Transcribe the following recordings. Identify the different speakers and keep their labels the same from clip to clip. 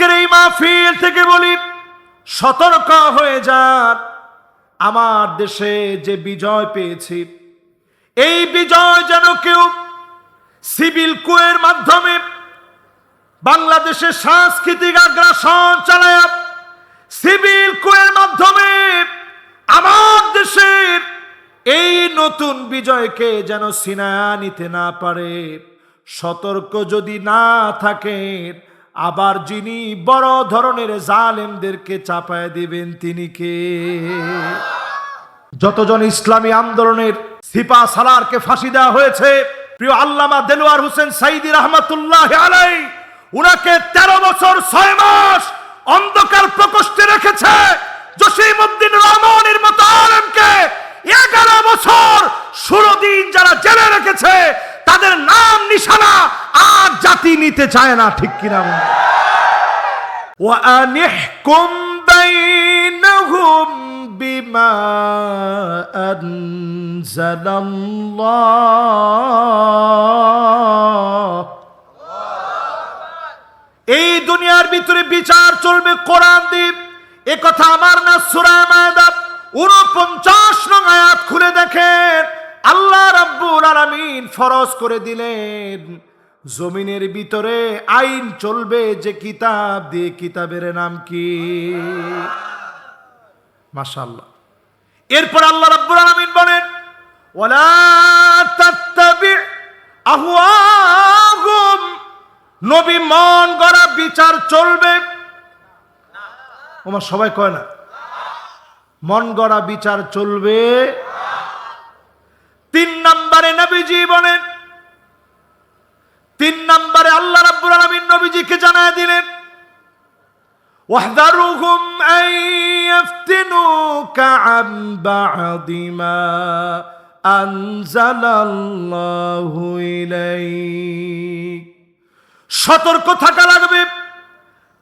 Speaker 1: আজকের এই মাহফিল থেকে বলি, সতর্ক হয়ে যান। আমার দেশে যে বিজয় পেয়েছি, এই বিজয় যেন কেউ সিভিল কুয়ের মাধ্যমে বাংলাদেশের সাংস্কৃতিক আগ্রাসন চালায়, সিভিল কুয়ের মাধ্যমে আমার দেশের এই নতুন বিজয়কে যেন সিনায়া নিতে না পারে। সতর্ক যদি না থাকেন আবার যিনি বড় ধরনের জালেমদেরকে চাপায় দিবেন, তিনি কে? যতজন ইসলামী আন্দোলনের সিপা সালারকে ফাঁসি দেওয়া হয়েছে, প্রিয় আল্লামা দেলোয়ার হোসেন সাইদি রহমতুল্লাহ আলাই উনাকে তেরো বছর ছয় মাস অন্ধকার প্রকোষ্ঠে রেখেছে জসিমউদ্দিন রহমানের মতো আলমকে। এগারো বছর ষোলো দিন যারা জেলে রেখেছে তাদের নাম নিশানা আর জাতি নিতে চায় না ঠিক কিনা বলুন? وأن احكم بينهم بما أنزل الله এই দুনিয়ার ভিতরে বিচার চলবে কোরআন দ্বীপ এ কথা আমার না সুরা মায়দা উনপঞ্চাশ নং আয়াত খুলে দেখেন আল্লাহ রাব্বুল আলামিন ফরজ করে দিলেন জমিনের ভিতরে আইন চলবে যে কিতাব, দিয়ে কিতাবের নাম কি? মাশাআল্লাহ। এরপর আল্লাহ রাব্বুল আলামিন বলেন, ওয়ালা তাত্তাবি আহওয়াহুম নবী মন গড়া বিচার চলবে। আমার সবাই কয় না? মন গড়া বিচার চলবে। দিলেন واحذرهم أن يفتنوك عن بعض ما أنزل الله إليك সতর্ক থাকা লাগবে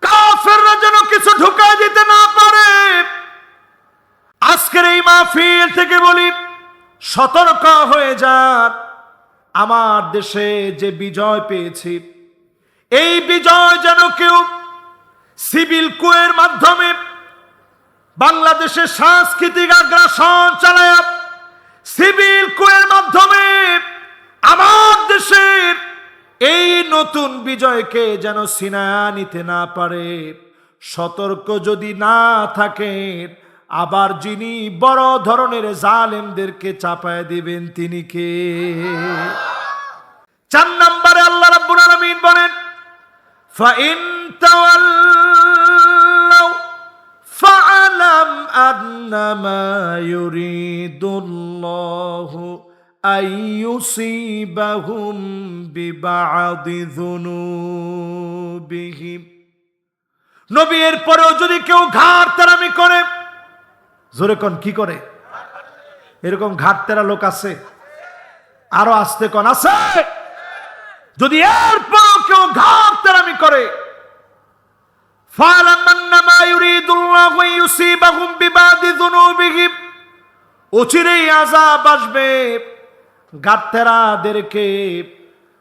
Speaker 1: কাফেররা যেন কিছু ঢুকায় দিতে না পারে আজকের এই মাহফিল থেকে বলি সতর্ক হয়ে যান আমার দেশে যে বিজয় পেয়েছি এই বিজয় যেন কেউ সিভিল কুয়ের মাধ্যমে বাংলাদেশের সাংস্কৃতিক আগ্রাসন চালায়, সিভিল কুয়ের মাধ্যমে আমার দেশের এই নতুন বিজয়কে যেন সিনায়া নিতে না পারে। সতর্ক যদি না থাকেন আবার যিনি বড় ধরনের জালেমদেরকে চাপায় দিবেন তিনি কে? চার নম্বরে আল্লাহ রাব্বুল আলামিন বলেন فإن تولوا فاعلم أنما يريد الله أن يصيبهم ببعض ذنوبهم নবী এর পরেও যদি কেউ ঘাট তেরামি করে জোরে কন কি করে এরকম ঘাট তেরা লোক আছে আরো আসতে কন আছে যদি এরপর কেউ ঘাট তারামি করে।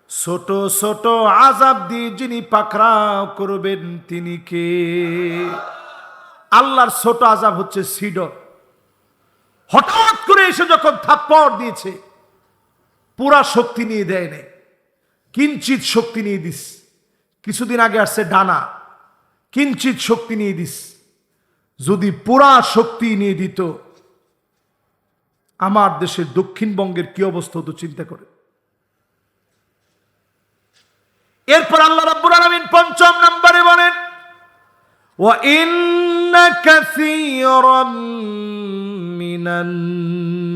Speaker 1: ছোট ছোট আজাব দিয়ে যিনি পাকড়াও করবেন তিনি কে? আল্লাহর ছোট আজাব হচ্ছে সিডর। হঠাৎ করে এসে যখন থাপ্পড় দিয়েছে, পুরা শক্তি নিয়ে দেয় নেই। কিঞ্চিত শক্তি নিয়ে দিস। কিছুদিন আগে আসছে ডানা। কিঞ্চিত শক্তি নিয়ে দিস। যদি পুরা শক্তি নিয়ে দিত, আমার দেশের দক্ষিণবঙ্গের কি অবস্থা হতো চিন্তা করে। এরপর আল্লাহ রাব্বুল আলামিন পঞ্চম নম্বরে বলেন ও ইন্না কাসীরাম মিনান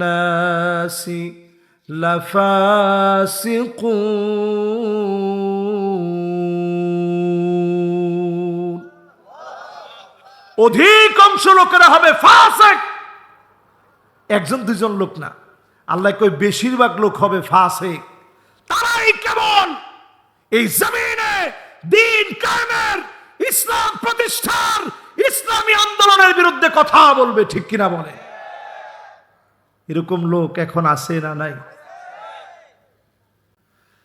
Speaker 1: অধিকাংশ লোকেরা হবে ফাসেক। একজন দুজন লোক না। আল্লাহ কই বেশিরভাগ লোক হবে ফাসেক। তারাই কেমন? এই জমিনে দিন কায়েমের ইসলাম প্রতিষ্ঠার ইসলামী আন্দোলনের বিরুদ্ধে কথা বলবে, ঠিক কিনা বলে? এরকম লোক এখন আছে না নাই?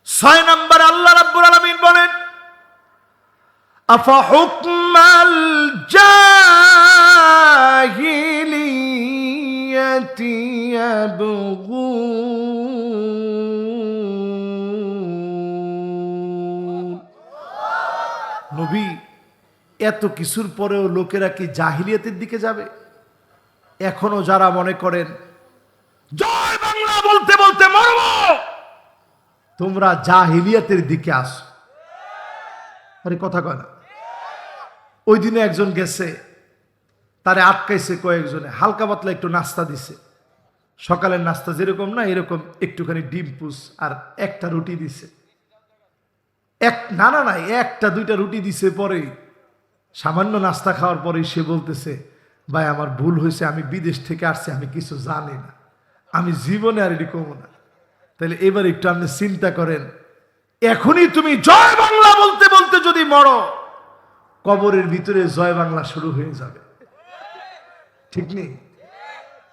Speaker 1: ছয় নম্বর আল্লাহ রাব্বুল আলামিন বলেন, আফা নবী, এত কিছুর পরেও লোকেরা কি জাহিলিয়াতের দিকে যাবে? এখনও যারা মনে করেন, জয় বাংলা বলতে বলতে মরব। তোমরা যা জাহিলিয়াতের দিকে আসো। আরে কথা কয় না। ওই দিনে একজন গেছে, তারে আটকাইছে কয়েকজনে, হালকা পাতলা একটু নাস্তা দিছে। সকালের নাস্তা যেরকম না, এরকম একটুখানি ডিম পুস আর একটা রুটি দিছে। এক, না না না, একটা, দুইটা রুটি দিছে পরে। সামান্য নাস্তা খাওয়ার পরে সে বলতেছে, ভাই, আমার ভুল হয়েছে, আমি বিদেশ থেকে আসছি, আমি কিছু জানি না। আমি জীবনে আর এরকম না। তাহলে এবার একটু আপনি চিন্তা করেন, এখনই তুমি জয় বাংলা বলতে বলতে যদি মরো, কবরের ভিতরে জয় বাংলা শুরু হয়ে যাবে। ঠিক নেই?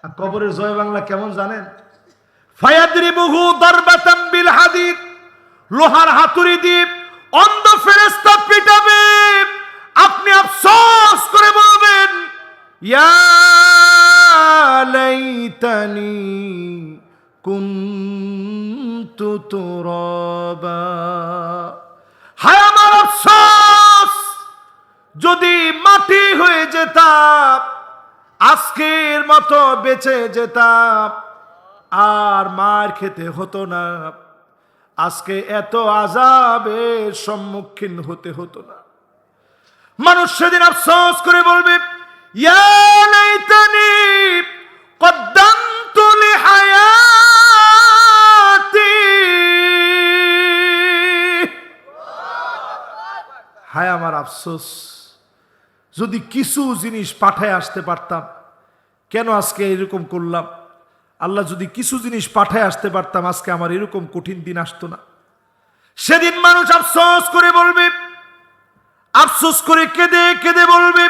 Speaker 1: আর কবরের জয় বাংলা কেমন জানেন? ফায়াদ্রি বহু দরবাতাম বিল হাদিদ, লোহার হাতুড়ি দ্বীপ, অন্ধ ফেরেস্তা পিটাবে। আপনি আফসোস করে বলবেন, ইয়া লাইতানি কুনতু তুরাবা। হায় আমার আফসোস, যদি মাটি হয়ে যেতাম, আজকের মতো বেঁচে যেতাম, আর মার খেতে হতো না। আজকে এত আজাবের সম্মুখীন হতে হতো না। মানুষ সেদিন আফসোস করে বলবে, ইয়া লাইতানি কদ্দামতু হায় আমার আফসোস, যদি কিছু জিনিস পাঠায় আসতে পারতাম, কেন আজকে এরকম করলাম? আল্লাহ যদি কিছু জিনিস পাঠায় আসতে পারতাম, আজকে আমার এরকম কঠিন দিন আসতো না। সেদিন মানুষ আফসোস করে বলবে, আফসোস করে কেঁদে কেঁদে বলবে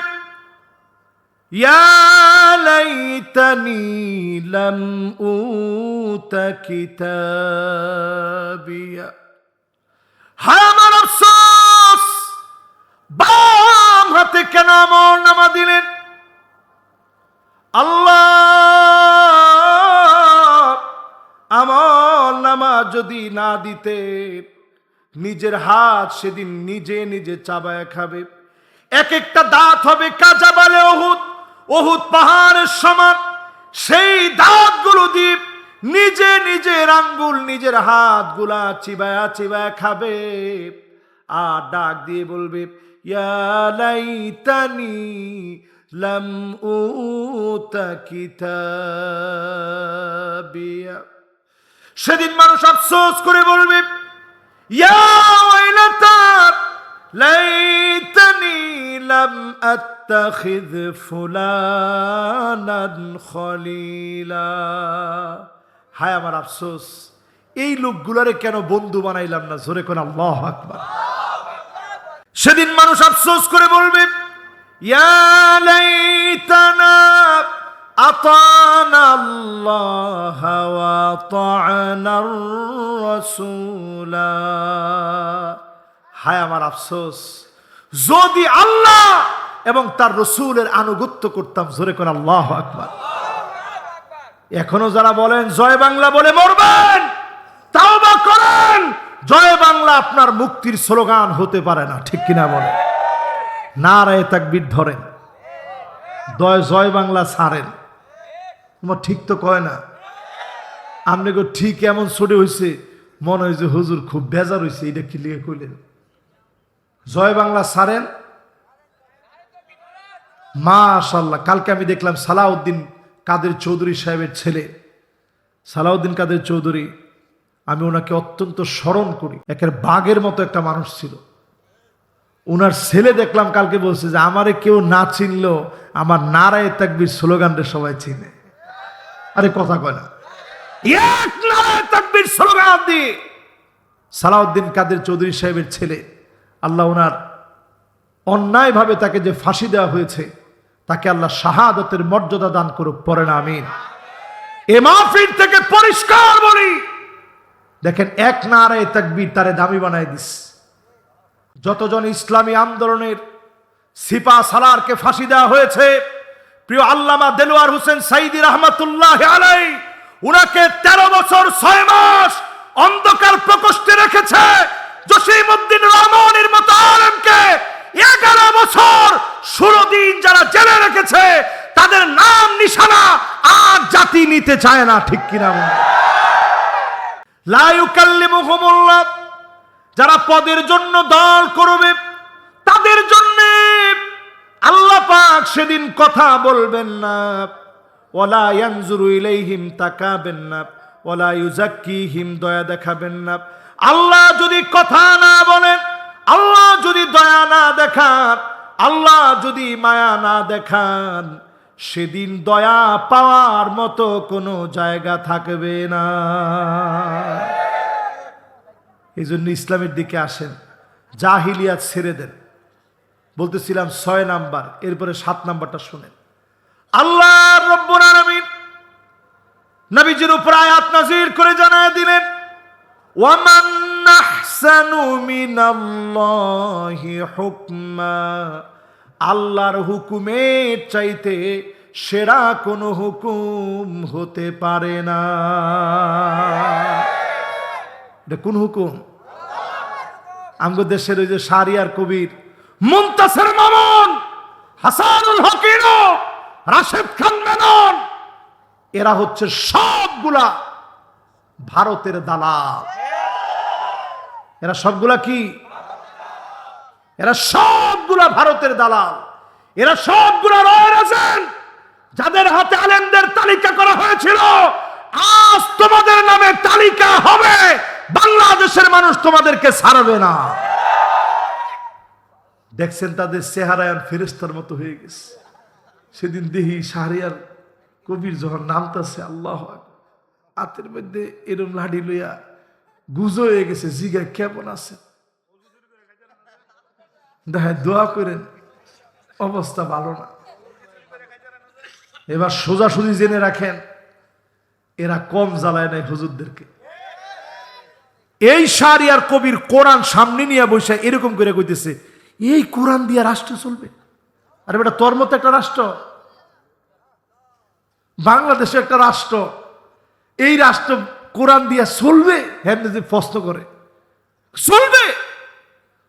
Speaker 1: হায় আমার আফসোস! বাম হাতে কেন আমল নামা দিলেন? আল্লাহ আমল নামা যদি না দিতে, নিজের হাত সেদিন নিজে নিজে চাবায় খাবে। এক একটা দাঁত হবে কাঁচা বালে অহুত অহুত পাহাড়ের সমান। সেই দাঁতগুলো দ্বীপ নিজে নিজের আঙ্গুল, নিজের হাতগুলা চিবায়া চিবায়া খাবে। আর ডাক দিয়ে বলবে, ইয়া লাইতানি লাম উতা কিতাবিয়া। সেদিন মানুষ আফসোস করে বলবে, ইয়া ওয়াইলাতা লাইতানি লাম আত্তাখিয ফুলানান খলিলা। হায় আমার আফসোস, এই লোকগুলারে কেন বন্ধু বানাইলাম না? জোরে কোন আল্লাহ আকবার। সেদিন মানুষ আফসোস করে বলবে হায় আমার আফসোস, যদি আল্লাহ এবং তার রসুলের আনুগত্য করতাম, জোরে কোন আল্লাহ আকবার। এখনও যারা বলেন, জয় বাংলা বলে মরবেন। জয় বাংলা আপনার মুক্তির স্লোগান হতে পারে না, ঠিক কিনা বলে? না রায় তাকবির ধরেন। দয় জয় বাংলা ছাড়েন তোমার ঠিক তো কয় না? আপনি গো ঠিক এমন ছড়ে হয়েছে মনে হয় যে হুজুর খুব বেজার হয়েছে এটা কি লিখে কইলেন? জয় বাংলা ছাড়েন মাশাল্লাহ কালকে আমি দেখলাম সালাউদ্দিন কাদের চৌধুরী সাহেবের ছেলে। সালাউদ্দিন কাদের চৌধুরী আমি ওনাকে অত্যন্ত স্মরণ করি। একের বাঘের মতো একটা মানুষ ছিল। ওনার ছেলে দেখলাম কালকে বলছে যে, আমারে কেউ না চিনলেও আমার নারায় তাকবির স্লোগানটা সবাই চিনে। আরে কথা কয় না। সালাউদ্দিন কাদের চৌধুরী সাহেবের ছেলে। আল্লাহ ওনার অন্যায়ভাবে তাকে যে ফাঁসি দেওয়া হয়েছে, তাকে আল্লাহ শাহাদতের মর্যাদা দান করুক পরে না, আমিন। এ মাহফিল থেকে পরিষ্কার বলি। দেখেন, এক নারায় তাকবীর তারে দামি বানায় দিস। যতজন ইসলামী আন্দোলনের সিপা সালারকে ফাঁসি দেওয়া হয়েছে, প্রিয় আল্লামা দেলোয়ার হোসেন সাইদি রহমতুল্লাহ আলাই উনাকে তেরো বছর ছয় মাস অন্ধকার প্রকোষ্ঠে রেখেছে জসিমউদ্দিন রহমানের মতো আলমকে এগারো বছর ষোলো দিন যারা জেলে রেখেছে, তাদের নাম নিশানা আর জাতি নিতে চায় না, ঠিক কিনা যারা পদের জন্য দল করবে, তাদের জন্য আল্লাহ পাক সেদিন কথা বলবেন না। ওলা ইয়ানজুরু ইলাইহিম তাকাবেন না ওলা ইউজাক্কিহিম দয়া দেখাবেন না। আল্লাহ যদি কথা না বলেন, আল্লাহ যদি দয়া না দেখান, আল্লাহ যদি মায়া না দেখান সেদিন দয়া পাওয়ার মতো কোনো জায়গা থাকবে না। এই জন্য ইসলামের দিকে আসেন, জাহিলিয়াত ছেড়ে দেন। বলতেছিলাম ছয় নাম্বার, এরপরে সাত নাম্বারটা শুনেন। আল্লাহ রব্বুল আলামিন নবীজির উপর আয়াত নাজির করে জানায় দিলেন, ওয়ামান আহসানু মিনাল্লাহি হুকমা। আল্লাহর হুকুমের চাইতে সেরা কোনো হুকুম হতে পারে না। এটা কোন হুকুম? আমগো দেশের ওই যে শাহরিয়ার কবির, মুন্তাসের মামুন, হাসানুল হকির, রাশেদ খান মেনন, এরা হচ্ছে সবগুলা ভারতের দালাল। এরা সবগুলা কি? এরা সবগুলা ভারতের দালাল। এরা সবগুলা রয়ের আছেন যাদের হাতে আলেমদের তালিকা করা হয়েছিল, আজ তোমাদের নামে তালিকা হবে। বাংলাদেশের মানুষ তোমাদেরকে ছাড়বে না। দেখছেন তাদের চেহারায়ন ফেরেস্তার মতো হয়ে গেছে। সেদিন দেহি শাহরিয়ার কবির যখন নামতাছে, আল্লাহ হাতের মধ্যে এরম লাঠি লইয়া গুজো হয়ে গেছে জিগা কেমন আছে দেখা, দোয়া করেন, অবস্থা ভালো না। এবার সোজাসুজি জেনে রাখেন, এরা কম জ্বালায় নাই হুজুরদেরকে। এই শাহরিয়ার কবির কোরআন সামনে নিয়ে বসে এরকম করে কইতেছে, এই কোরআন দিয়ে রাষ্ট্র চলবে? আরে বেটা, তোর মতো একটা রাষ্ট্র। বাংলাদেশে একটা রাষ্ট্র, এই রাষ্ট্র কোরআন দিয়ে চলবে হ্যাঁ প্রশ্ন করে। চলবে!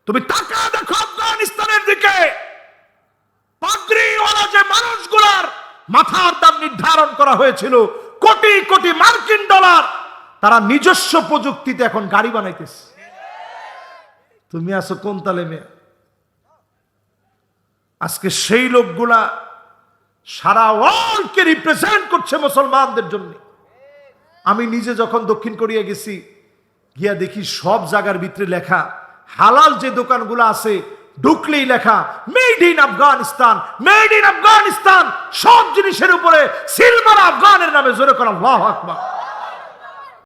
Speaker 1: তুমি টাকা দেখো আফগানিস্তানের দিকে পাদ্রিওয়ালা যে মানুষগুলার মাথার দাম নির্ধারণ করা হয়েছিল, কোটি কোটি মার্কিন ডলার, তারা নিজস্ব প্রযুক্তিতে এখন গাড়ি বানাইতেছে। তুমি আছো কোন তালে মেয়ে? আজকে সেই লোকগুলা সারা ওয়ার্ল্ডকে রিপ্রেজেন্ট করছে মুসলমানদের জন্য। আমি নিজে যখন দক্ষিণ কোরিয়া গেছি, গিয়া দেখি সব জায়গার ভিতরে লেখা, হালাল যে দোকানগুলো আছে ঢুকলেই লেখা made in Afghanistan made in Afghanistan সব জিনিসের উপরে সিলমার আফগানের নামে জোরে করা, আল্লাহ আকবার।